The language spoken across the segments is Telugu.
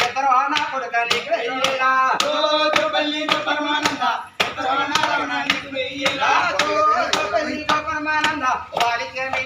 ఇద్దరు నా కొడుక నీకు వెయ్యేలా. పల్లి పరమానంద ఇద్దరు నా రమణ నీకు వెయ్యేలా. పల్లి పరమానంద వాడికి మీ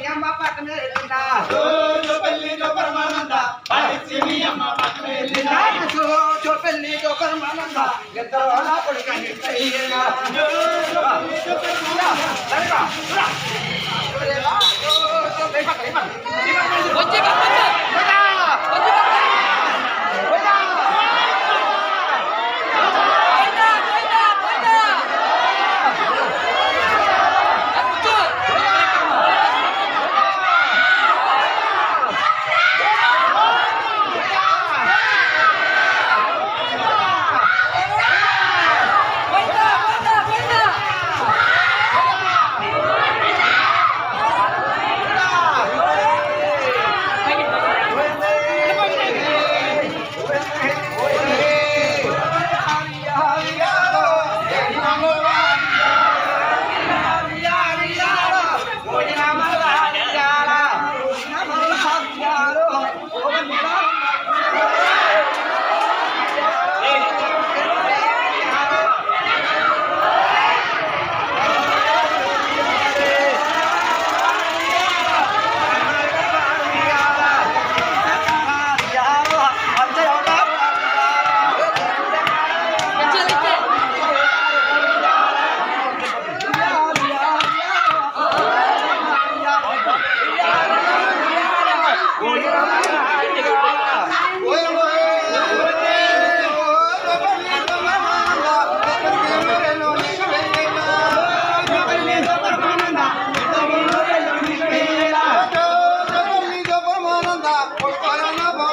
por para